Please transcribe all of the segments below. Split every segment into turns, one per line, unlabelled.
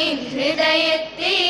என் ஹிருதயத்தில்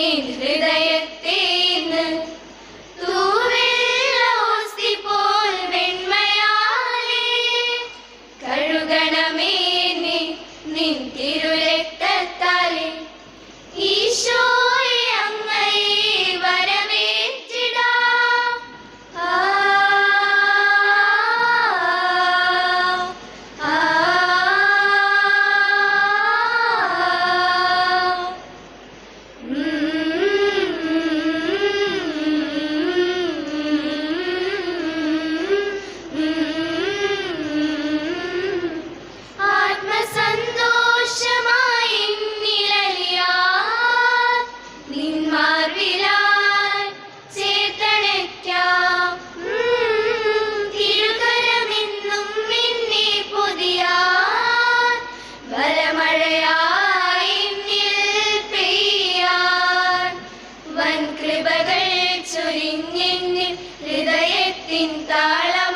Amen. കൃപകൾ ചൊരിഞ്ഞെന്നിൽ ഹൃദയത്തിൻ താളം.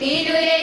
തിരുരേ